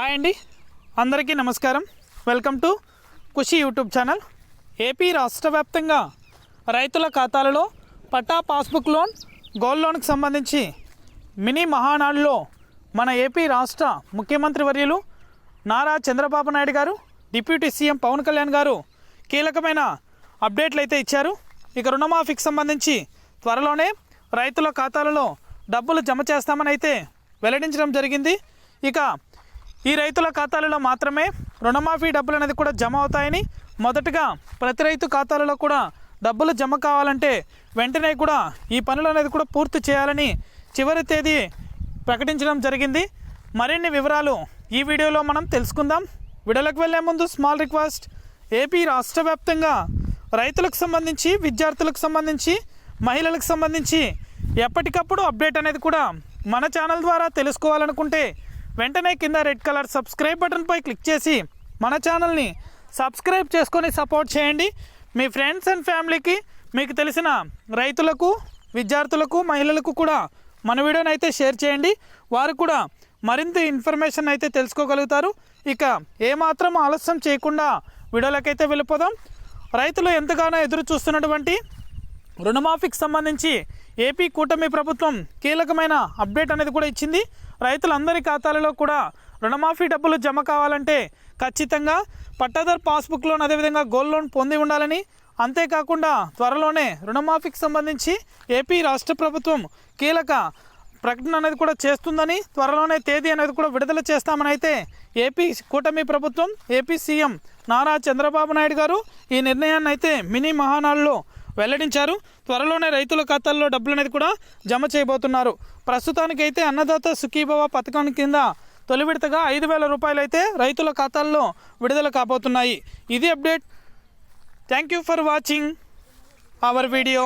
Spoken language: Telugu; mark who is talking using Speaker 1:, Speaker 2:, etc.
Speaker 1: హాయ్ అండి. అందరికీ నమస్కారం. Welcome to Khushi YouTube channel. AP రాష్ట్ర వ్యాప్తంగా రైతుల ఖాతాలలో పట్టా పాస్బుక్ లోన్ గోల్డ్ లోన్కి సంబంధించి మినీ మహానాడులో మన ఏపీ రాష్ట్ర ముఖ్యమంత్రి వర్యులు నారా చంద్రబాబు నాయుడు గారు డిప్యూటీ సీఎం పవన్ కళ్యాణ్ గారు కీలకమైన అప్డేట్లు అయితే ఇచ్చారు. ఇక రుణమాఫీకి సంబంధించి త్వరలోనే రైతుల ఖాతాలలో డబ్బులు జమ చేస్తామని అయితే వెల్లడించడం జరిగింది. ఇక ఈ రైతుల ఖాతాలలో మాత్రమే రుణమాఫీ డబ్బులు అనేది కూడా జమ అవుతాయని మొదటగా ప్రతి రైతు ఖాతాలలో కూడా డబ్బులు జమ కావాలంటే వెంటనే కూడా ఈ పనులు అనేది కూడా పూర్తి చేయాలని చివరి తేదీ ప్రకటించడం జరిగింది. మరిన్ని వివరాలు ఈ వీడియోలో మనం తెలుసుకుందాం. వీడియోలోకి వెళ్ళే ముందు స్మాల్ రిక్వెస్ట్ ఏపీ రాష్ట్ర వ్యాప్తంగా రైతులకు సంబంధించి విద్యార్థులకు సంబంధించి మహిళలకు సంబంధించి ఎప్పటికప్పుడు అప్డేట్ అనేది కూడా మన ఛానల్ ద్వారా తెలుసుకోవాలనుకుంటే వెంటనే కింద రెడ్ కలర్ సబ్స్క్రైబ్ బటన్పై క్లిక్ చేసి మన ఛానల్ని సబ్స్క్రైబ్ చేసుకొని సపోర్ట్ చేయండి. మీ ఫ్రెండ్స్ అండ్ ఫ్యామిలీకి మీకు తెలిసిన రైతులకు విద్యార్థులకు మహిళలకు కూడా మన వీడియోని అయితే షేర్ చేయండి. వారు కూడా మరింత ఇన్ఫర్మేషన్ అయితే తెలుసుకోగలుగుతారు. ఇక ఏమాత్రం ఆలస్యం చేయకుండా వీడియోలకైతే వెళ్ళిపోదాం. రైతులు ఎంతగానో ఎదురు చూస్తున్నటువంటి రుణమాఫీకి సంబంధించి ఏపీ కూటమి ప్రభుత్వం కీలకమైన అప్డేట్ అనేది కూడా ఇచ్చింది. రైతులందరి ఖాతాలలో కూడా రుణమాఫీ డబ్బులు జమ కావాలంటే ఖచ్చితంగా పట్టాదారు పాస్బుక్ లోన్ అదేవిధంగా గోల్డ్ లోన్ పొంది ఉండాలని. అంతేకాకుండా త్వరలోనే రుణమాఫీకి సంబంధించి ఏపీ రాష్ట్ర ప్రభుత్వం కీలక ప్రకటన అనేది కూడా చేస్తుందని త్వరలోనే తేదీ అనేది కూడా విడుదల చేస్తామని అయితే ఏపీ కూటమి ప్రభుత్వం ఏపీ సీఎం నారా చంద్రబాబు నాయుడు గారు ఈ నిర్ణయాన్ని అయితే మినీ మహానాడులో వెల్లడించారు. త్వరలోనే రైతుల ఖాతాల్లో డబ్బులు అనేది కూడా జమ చేయబోతున్నారు. ప్రస్తుతానికైతే అన్నదాత సుఖీభవ పథకం కింద తొలి విడతగా ఐదు వేల రూపాయలు అయితే రైతుల ఖాతాల్లో విడుదల కాబోతున్నాయి. ఇది update. Thank you for watching our video.